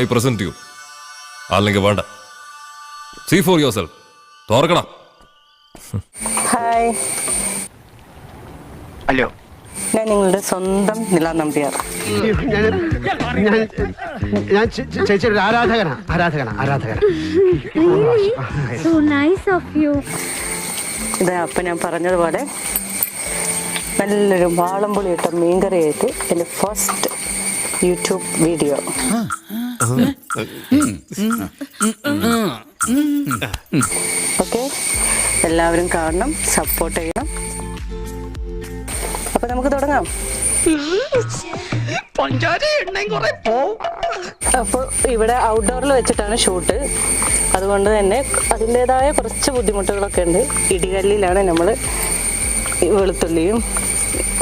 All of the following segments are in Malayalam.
ഐ പ്രസന്റ് യു അല്ലെങ്കിൽ വേണ്ട. സീ ഫോർ യുവർ സെൽഫ് തുറക്കണം. ഹായ് അല്ലോ ഞാൻ നിങ്ങളുടെ സ്വന്തം നില നമ്പ്യാർ. ഞാൻ ചേച്ചിയുടെ ആരാധകനാ. ആരാധകനാ ആരാധകനാ. So nice of you. ഇത് അപ്പം ഞാൻ പറഞ്ഞതുപോലെ നല്ലൊരു വാളംപുളി ഇട്ട മീൻകറിയായിട്ട് എന്റെ ഫസ്റ്റ് യൂട്യൂബ് വീഡിയോ ഓക്കെ. എല്ലാവരും കാണണം സപ്പോർട്ട് ചെയ്യണം. അപ്പൊ നമുക്ക് തുടങ്ങാം. അപ്പോൾ ഇവിടെ ഔട്ട്ഡോറിൽ വെച്ചിട്ടാണ് ഷൂട്ട് അതുകൊണ്ട് തന്നെ അതിന്റെതായ കുറച്ച് ബുദ്ധിമുട്ടുകളൊക്കെ ഉണ്ട്. ഇടികല്ലിലാണ് നമ്മൾ വെളുത്തുള്ളിയും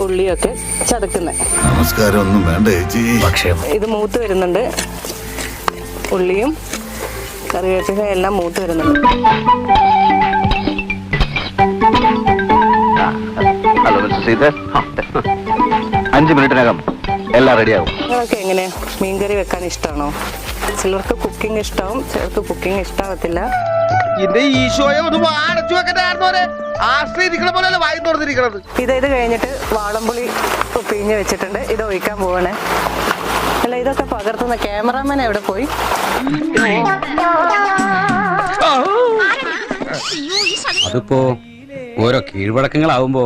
ഉള്ളിയൊക്കെ ചതക്കുന്നത് നമസ്കാരം ഒന്നും വേണ്ട ചേച്ചി. പക്ഷേ ഇത് മൂത്ത് വരുന്നുണ്ട്. ഉള്ളിയും കറിവേപ്പില എല്ലാം മൂത്ത് വരുന്നുണ്ട്. അഞ്ച് മിനിറ്റിനകം എല്ലാം റെഡിയാകും നിങ്ങൾക്ക് എങ്ങനെ? മീൻകറി വെക്കാൻ ഇഷ്ടമാണോ ചിലർക്ക് കുക്കിംഗ് ഇഷ്ടമാവും ചിലർക്ക് കുക്കിംഗ് ഇഷ്ടാവത്തില്ല. ഇതിന്റെ ഈശോയെ ഒന്ന് അടച്ചു വെക്കണ്ടായിരുന്നോരെ ആശ്രയിരിക്കണ പോലെ വായി തുറന്നിരിക്കണത്. ഇത് ഇത് കഴിഞ്ഞിട്ട് വാളംപുളി പിഴിഞ്ഞ് വെച്ചിട്ടുണ്ട്. ഇത് ഒഴിക്കാൻ പോവാണ്. അല്ല ഇതൊക്കെ പകർത്തുന്ന ക്യാമറാമാൻ എവിടെ പോയി? അതിപ്പോ ഓരോ കീഴ്വഴക്കങ്ങളാവുമ്പോ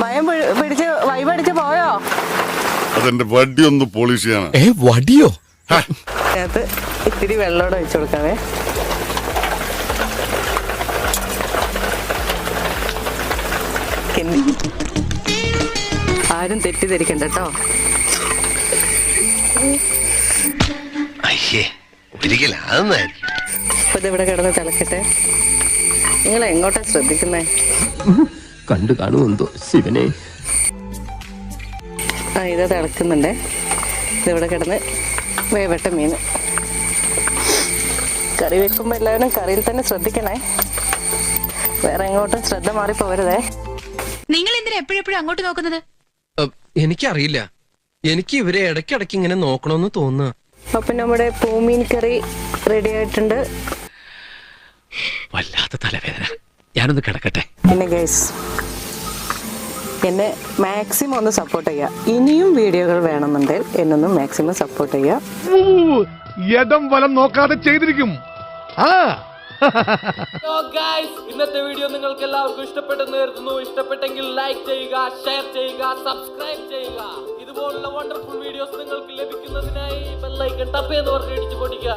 ഭയം പിടി- പിടിച്ച് വൈബടിച്ച് പോയോ? അതെന്റെ വടി ഒന്ന് പോളിഷ് ചെയ്യണം ഏ വടിയോ? അതിനകത്ത് ഇത്തിരി വെള്ളമോടെ വെച്ചു കൊടുക്കാവേ. കിണ്ടി. ആരും തെറ്റിദ്ധരിക്കണ്ട കേട്ടോ. ഒരിക്കലും അപ്പൊ ഇതിവിടെ കിടന്ന് തിളക്കട്ടെ? നിങ്ങൾ എങ്ങോട്ടാ ശ്രദ്ധിക്കുന്നേ? കണ്ടു കാണുമെന്തോ ശിവനെ? ആ ഇത് തിളക്കുന്നുണ്ട്. ഇതിവിടെ കിടന്ന്? വേവട്ട മീൻ. കറി വെക്കുമ്പോൾ എല്ലാവരും കറിയിൽ തന്നെ ശ്രദ്ധിക്കണേ. വേറെ എങ്ങോട്ടും ശ്രദ്ധ മാറി പോകരുതേ നിങ്ങൾ എന്തിനാ എപ്പോഴെപ്പോഴും അങ്ങോട്ട് നോക്കുന്നത്? എനിക്കറിയില്ല. എനിക്ക് ഇവരെ ഇടയ്ക്കിടയ്ക്ക് ഇങ്ങനെ നോക്കണമെന്ന് തോന്നുക അപ്പൊ നമ്മുടെ പൂമീൻ കറി റെഡി ആയിട്ടുണ്ട്. വല്ലാത്ത തലവേദന. ഞാനൊന്ന് കിടക്കട്ടെ. പിന്നെ ഗൈസ് എന്നെ മാക്സിമം ഒന്ന് സപ്പോർട്ട് ചെയ്യുക ഇനിയും വീഡിയോകൾ വേണമെന്നുണ്ടെങ്കിൽ എന്നൊന്ന് മാക്സിമം സപ്പോർട്ട് ചെയ്യുക യദം വലം നോക്കാതെ ചെയ്തിരിക്കും. ആ ഇന്നത്തെ വീഡിയോ നിങ്ങൾക്ക് എല്ലാവർക്കും ഇഷ്ടപ്പെട്ടെന്ന് കരുതുന്നു. ഇഷ്ടപ്പെട്ടെങ്കിൽ ലൈക്ക് ചെയ്യുക ഷെയർ ചെയ്യുക സബ്സ്ക്രൈബ് ചെയ്യുക. ഇതുപോലുള്ള വണ്ടർഫുൾ വീഡിയോസ് നിങ്ങൾക്ക് ലഭിക്കുന്നതിനായി ബെല്ലൈക്കൺ ടപ്പ് എന്ന് പറഞ്ഞ് ഇടിച്ചു പൊടിക്കുക